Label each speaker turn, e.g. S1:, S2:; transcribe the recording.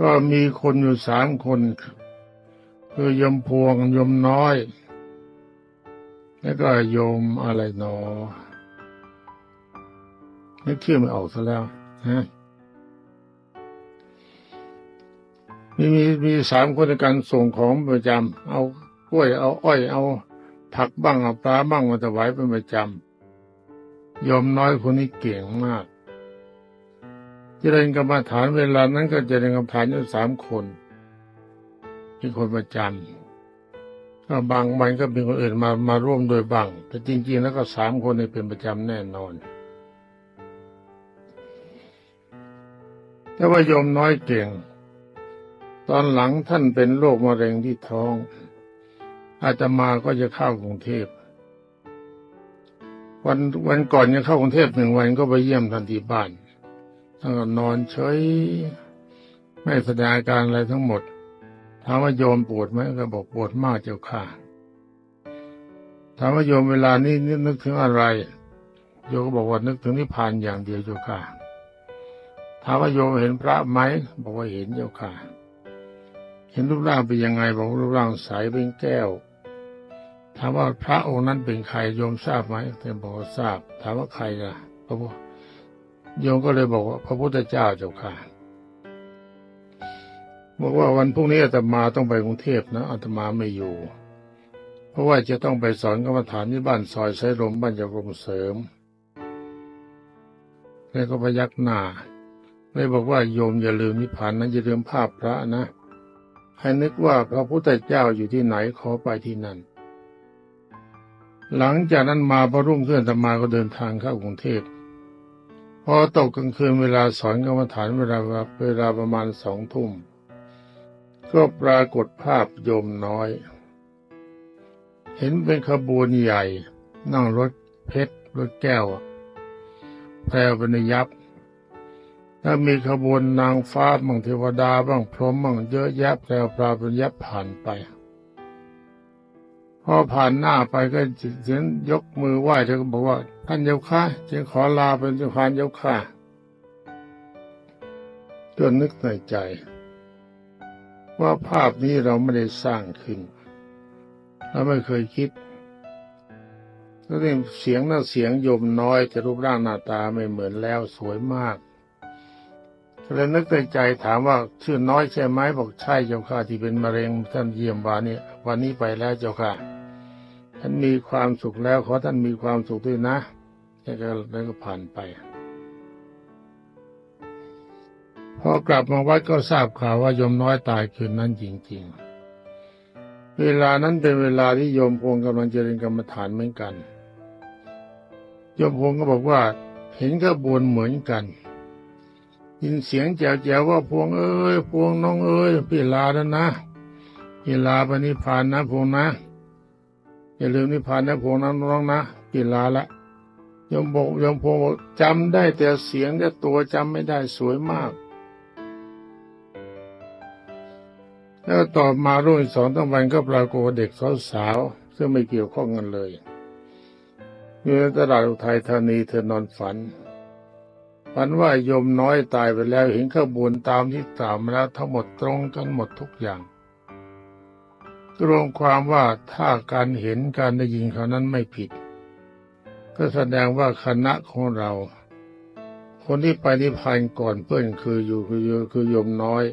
S1: ก็มีคนอยู่สามคน คือยมพวงยมน้อย แล้วก็ยมอะไรหนอนึกชื่อไม่ออกซะแล้วฮะมีมีมีสามคนในการส่งของประจำเอากล้วยเอาอ้อยเอาผักบ้างเอาปลาบ้างมาถวายเป็นประจำโยมน้อยคนนี้เก่งมาก เจริญกรรมฐานเวลานั้นก็เจริญกรรมฐานอยู่สามคนมีคนประจำก็บางวันก็มีคนอื่นมามาร่วมโดยบางแต่จริง ๆ แล้วก็สามคนนี้เป็นประจำแน่นอนแต่ว่าโยมน้อยเก่ง ตอนหลังท่านเป็นโรคมะเร็งที่ท้อง อาตมาก็จะเข้ากรุงเทพวันวันก่อนจะเข้ากรุงเทพหนึ่งวันก็ไปเยี่ยมท่านที่บ้าน ท่านก็นอนเฉยไม่แสดงอาการอะไรทั้งหมดถามว่าโยมปวดไหมก็บอกปวดมากเจ้าค่ะถามว่าโยมเวลานี้นึกถึงอะไร โยมก็บอกว่านึกถึงนิพพานอย่างเดียวเจ้าค่ะถามว่าโยมเห็นพระไหมบอกว่าเห็นเจ้าค่ะ เห็นรูปร่างเป็นยังไงบอกว่ารูปร่างใสเป็นแก้ว ถามว่าพระองค์นั้นเป็นใครโยมทราบไหมท่านบอกว่าทราบ ถามว่าใครล่ะพระพุทธ โยมก็เลยบอกว่า พระพุทธเจ้าเจ้าค่ะ บอกว่าวันพรุ่งนี้อาตมาต้องไปกรุงเทพนะอาตมาไม่อยู่ เพราะว่าจะต้องไปสอนกรรมฐานที่บ้านซอยไซรมบ้านยากรมเสริมแล้วก็พยักหน้าเลยบอกว่าโยมอย่าลืมนิพพานนะอย่าลืมภาพพระนะให้นึกว่าพระพุทธเจ้าอยู่ที่ไหนขอไปที่นั่น หลังจากนั้นมาพระรุ่งขึ้นอาตมาก็เดินทางเข้ากรุงเทพ พอตกกลางคืนเวลาสอนกรรมฐานเวลาเวลาประมาณสองทุ่ม ก็ปรากฏภาพโยมน้อย เห็นเป็นขบวนใหญ่ นั่งรถเพชรรถแก้วแพรวเป็นยับถ้ามีขบวนนางฟ้าบ้างเทวดาบ้างพรหมบ้างเยอะแยะแพรวพราวเป็นยับผ่านไป อผ่านหน้าไปก็เสียงยกมือไหว้เธอก็บอกว่า ท่านเจ้าค่ะจึงขอลาเป็นเจ้าพานเจ้าค่ะก็นึกในใจ ว่าภาพนี้เราไม่ได้สร้างขึ้นเราไม่เคยคิดแล้วนี่เสียงน่าเสียงโยมน้อยแต่รูปร่างหน้าตาไม่เหมือนแล้วสวยมากก็เลยนึกในใจถามว่าชื่อน้อยใช่ไหมบอกใช่เจ้าค่ะที่เป็นมะเร็งท่านเยี่ยมวันนี้วันนี้ไปแล้วเจ้าค่ะ ท่านมีความสุขแล้วขอท่านมีความสุขด้วยนะแล้วก็แล้วก็ผ่านไป พอกลับมาวัดก็ทราบข่าวว่ายมน้อยตายคืนนั้นจริง ๆ เวลานั้นเป็นเวลาที่โยมพงกำลังเจริญกรรมฐานเหมือนกันโยมพงก็บอกว่าเห็นขบวนเหมือนกันยินเสียงแจ๋วๆว่าพวงเอ้ยพวงน้องเอ้ยพี่ลาแล้วนะพี่ลาไปนิพพานนะพวงนะ อย่าลืมนิพพานนะพวงนะน้องนะพี่ลาละยมบอกยมพงบอกจำได้แต่เสียงแต่ตัวจำไม่ได้สวยมาก แล้วต่อมารุ่นสองตั้งวันก็ปรากฏเด็กสาวๆซึ่งไม่เกี่ยวข้องกันเลยอยู่ในตลาดอุทัยธานีเธอนอนฝัน ฝันว่ายมน้อยตายไปแล้วเห็นขบวนตามที่กล่ามาแล้วทั้งหมดตรงกันหมดทุกอย่าง รวมความว่าถ้าการเห็นการได้ยินเขานั้นไม่ผิด ก็แสดงว่าคณะของเรา คนที่ไปนิพพานก่อนเพื่อนคืออยู่คือคือโยมน้อย